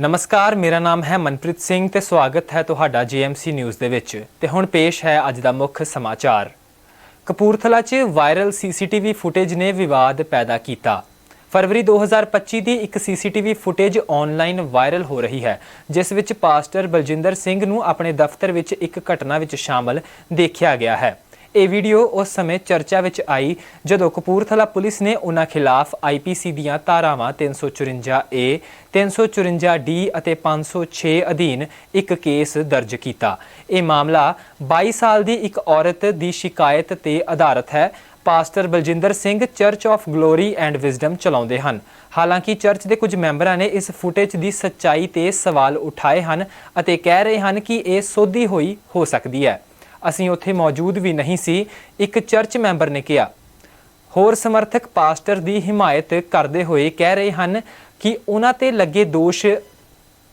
ਨਮਸਕਾਰ, ਮੇਰਾ ਨਾਮ ਹੈ ਮਨਪ੍ਰੀਤ ਸਿੰਘ ਤੇ ਸਵਾਗਤ ਹੈ ਤੁਹਾਡਾ ਜੀਐਮਸੀ ਨਿਊਜ਼ ਦੇ ਵਿੱਚ। ਤੇ ਹੁਣ ਪੇਸ਼ ਹੈ ਅੱਜ ਦਾ ਮੁੱਖ ਸਮਾਚਾਰ। ਕਪੂਰਥਲਾ 'ਚ ਵਾਇਰਲ ਸੀਸੀਟੀਵੀ ਫੁਟੇਜ ਨੇ ਵਿਵਾਦ ਪੈਦਾ ਕੀਤਾ। ਫਰਵਰੀ 2025 ਦੀ ਇੱਕ ਸੀਸੀਟੀਵੀ ਫੁਟੇਜ ਆਨਲਾਈਨ ਵਾਇਰਲ ਹੋ ਰਹੀ ਹੈ, ਜਿਸ ਵਿੱਚ ਪਾਸਟਰ ਬਲਜਿੰਦਰ ਸਿੰਘ ਨੂੰ ਆਪਣੇ ਦਫ਼ਤਰ ਵਿੱਚ ਇੱਕ ਘਟਨਾ ਵਿੱਚ ਸ਼ਾਮਲ ਦੇਖਿਆ ਗਿਆ ਹੈ। ਇਹ ਵੀਡੀਓ ਉਸ ਸਮੇਂ ਚਰਚਾ ਵਿੱਚ ਆਈ ਜਦੋਂ ਕਪੂਰਥਲਾ ਪੁਲਿਸ ਨੇ ਉਹਨਾਂ ਖਿਲਾਫ ਆਈਪੀਸੀ ਦੀਆਂ ਧਾਰਾਵਾਂ 354 ਏ 354 ਡੀ ਅਤੇ 506 ਅਧੀਨ ਇੱਕ ਕੇਸ ਦਰਜ ਕੀਤਾ। ਇਹ ਮਾਮਲਾ 22 ਸਾਲ ਦੀ ਇੱਕ ਔਰਤ ਦੀ ਸ਼ਿਕਾਇਤ ਤੇ ਆਧਾਰਿਤ ਹੈ। Pastor Baljinder Singh church of glory and wisdom ਚਲਾਉਂਦੇ ਹਨ। ਹਾਲਾਂਕਿ ਚਰਚ ਦੇ ਕੁਝ ਮੈਂਬਰਾਂ ਨੇ ਇਸ ਫੁਟੇਜ ਦੀ ਸੱਚਾਈ ਤੇ ਸਵਾਲ ਉਠਾਏ ਹਨ ਅਤੇ ਕਹਿ ਰਹੇ ਹਨ ਕਿ ਇਹ ਸੋਧੀ ਹੋਈ ਹੋ ਸਕਦੀ ਹੈ। ਅਸੀਂ ਉੱਥੇ ਮੌਜੂਦ ਵੀ ਨਹੀਂ ਸੀ, ਇੱਕ ਚਰਚ ਮੈਂਬਰ ਨੇ ਕਿਹਾ। ਹੋਰ ਸਮਰਥਕ ਪਾਸਟਰ ਦੀ ਹਿਮਾਇਤ ਕਰਦੇ ਹੋਏ ਕਹਿ ਰਹੇ ਹਨ ਕਿ ਉਹਨਾਂ ਤੇ ਲੱਗੇ ਦੋਸ਼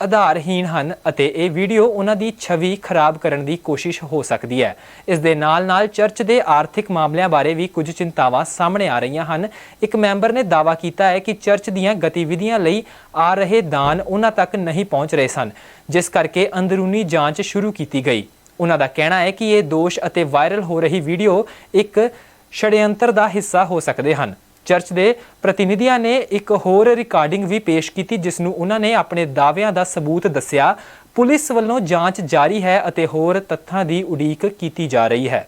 ਆਧਾਰਹੀਣ ਹਨ ਅਤੇ ਇਹ ਵੀਡੀਓ ਉਹਨਾਂ ਦੀ ਛਵੀ ਖਰਾਬ ਕਰਨ ਦੀ ਕੋਸ਼ਿਸ਼ ਹੋ ਸਕਦੀ ਹੈ। ਇਸ ਦੇ ਨਾਲ-ਨਾਲ ਚਰਚ ਦੇ ਆਰਥਿਕ ਮਾਮਲਿਆਂ ਬਾਰੇ ਵੀ ਕੁਝ ਚਿੰਤਾਵਾਂ ਸਾਹਮਣੇ ਆ ਰਹੀਆਂ ਹਨ। ਇੱਕ ਮੈਂਬਰ ਨੇ ਦਾਅਵਾ ਕੀਤਾ ਹੈ ਕਿ ਚਰਚ ਦੀਆਂ ਗਤੀਵਿਧੀਆਂ ਲਈ ਆ ਰਹੇ ਦਾਨ ਉਹਨਾਂ ਤੱਕ ਨਹੀਂ ਪਹੁੰਚ ਰਹੇ ਸਨ, ਜਿਸ ਕਰਕੇ ਅੰਦਰੂਨੀ ਜਾਂਚ ਸ਼ੁਰੂ ਕੀਤੀ ਗਈ। ਉਹਨਾਂ ਦਾ ਕਹਿਣਾ ਹੈ ਕਿ ਇਹ ਦੋਸ਼ ਅਤੇ ਵਾਇਰਲ ਹੋ ਰਹੀ ਵੀਡੀਓ ਇੱਕ ਛੜਯੰਤਰ ਦਾ ਹਿੱਸਾ ਹੋ ਸਕਦੇ ਹਨ। ਚਰਚ ਦੇ ਪ੍ਰਤੀਨਿਧੀਆਂ ਨੇ ਇੱਕ ਹੋਰ ਰਿਕਾਰਡਿੰਗ ਵੀ ਪੇਸ਼ ਕੀਤੀ, ਜਿਸ ਨੂੰ ਉਹਨਾਂ ਨੇ ਆਪਣੇ ਦਾਅਵਿਆਂ ਦਾ ਸਬੂਤ ਦੱਸਿਆ। ਪੁਲਿਸ ਵੱਲੋਂ ਜਾਂਚ ਜਾਰੀ ਹੈ ਅਤੇ ਹੋਰ ਤੱਥਾਂ ਦੀ ਉਡੀਕ ਕੀਤੀ ਜਾ ਰਹੀ ਹੈ।